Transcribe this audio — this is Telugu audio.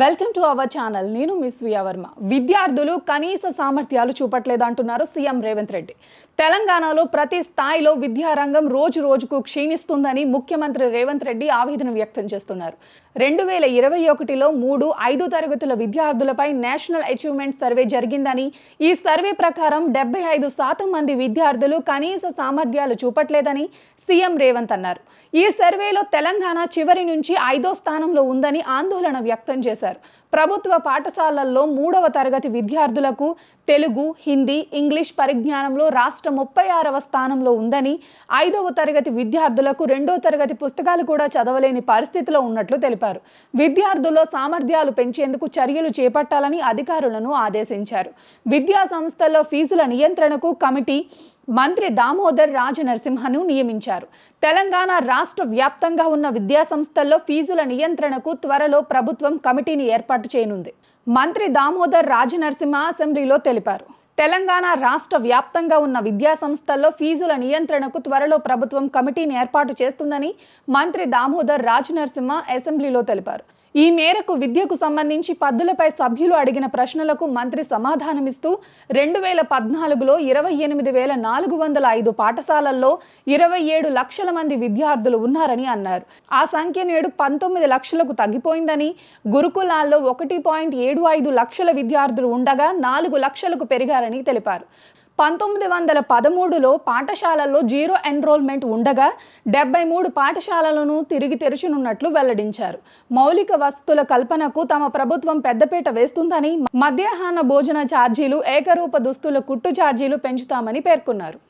వెల్కమ్ టు అవర్ ఛానల్ నేను మిస్ వర్మ. విద్యార్థులు కనీస సామర్థ్యాలు చూపట్లేదంటున్నారు సీఎం రేవంత్ రెడ్డి. తెలంగాణలో ప్రతి స్థాయిలో విద్యారంగం రోజు రోజుకు క్షీణిస్తుందని ముఖ్యమంత్రి రేవంత్ రెడ్డి ఆవేదన వ్యక్తం చేస్తున్నారు. రెండు వేల ఇరవై ఒకటిలో మూడు ఐదు తరగతుల విద్యార్థులపై నేషనల్ అచీవ్మెంట్ సర్వే జరిగిందని ఈ సర్వే ప్రకారం డెబ్బై ఐదు శాతం మంది విద్యార్థులు కనీస సామర్థ్యాలు చూపట్లేదని సీఎం రేవంత్ అన్నారు. ఈ సర్వేలో తెలంగాణ చివరి నుంచి ఐదో స్థానంలో ఉందని ఆందోళన వ్యక్తం చేశారు. ప్రభుత్వ పాఠశాలల్లో మూడవ తరగతి విద్యార్థులకు తెలుగు హిందీ ఇంగ్లీష్ పరిజ్ఞానంలో రాష్ట్ర ముప్పై ఆరవ స్థానంలో ఉందని ఐదవ తరగతి విద్యార్థులకు రెండో తరగతి పుస్తకాలు కూడా చదవలేని పరిస్థితిలో ఉన్నట్లు తెలిపారు. విద్యార్థుల్లో సామర్థ్యాలు పెంచేందుకు చర్యలు చేపట్టాలని అధికారులను ఆదేశించారు. విద్యా సంస్థల్లో ఫీజుల నియంత్రణకు కమిటీ మంత్రి దామోదర్ రాజనరసింహను నియమించారు. తెలంగాణ రాష్ట్ర వ్యాప్తంగా ఉన్న విద్యాసంస్థల్లో ఫీజుల నియంత్రణకు త్వరలో ప్రభుత్వం కమిటీని ఏర్పాటు చేయనుంది. మంత్రి దామోదర్ రాజనరసింహ అసెంబ్లీలో తెలిపారు. తెలంగాణ రాష్ట్ర వ్యాప్తంగా ఉన్న విద్యాసంస్థల్లో ఫీజుల నియంత్రణకు త్వరలో ప్రభుత్వం కమిటీని ఏర్పాటు చేస్తుందని మంత్రి దామోదర్ రాజనరసింహ అసెంబ్లీలో తెలిపారు. ఈ మేరకు విద్యకు సంబంధించి పద్దులపై సభ్యులు అడిగిన ప్రశ్నలకు మంత్రి సమాధానమిస్తూ రెండు వేల పద్నాలుగులో ఇరవై ఎనిమిది వేల నాలుగు వందల ఐదు పాఠశాలల్లో ఇరవై ఏడు లక్షల మంది విద్యార్థులు ఉన్నారని అన్నారు. ఆ సంఖ్య నేడు పంతొమ్మిది లక్షలకు తగ్గిపోయిందని గురుకులాల్లో ఒకటి పాయింట్ ఏడు ఐదు లక్షల విద్యార్థులు ఉండగా నాలుగు లక్షలకు పెరిగారని తెలిపారు. పంతొమ్మిది వందల పదమూడులో పాఠశాలల్లో జీరో ఎన్రోల్మెంట్ ఉండగా డెబ్బై మూడు పాఠశాలలను తిరిగి తెరచనున్నట్లు వెల్లడించారు. మౌలిక వసతుల కల్పనకు తమ ప్రభుత్వం పెద్దపీట వేస్తుందని మధ్యాహ్న భోజన ఛార్జీలు ఏకరూప దుస్తుల కుట్టు ఛార్జీలు పెంచుతామని పేర్కొన్నారు.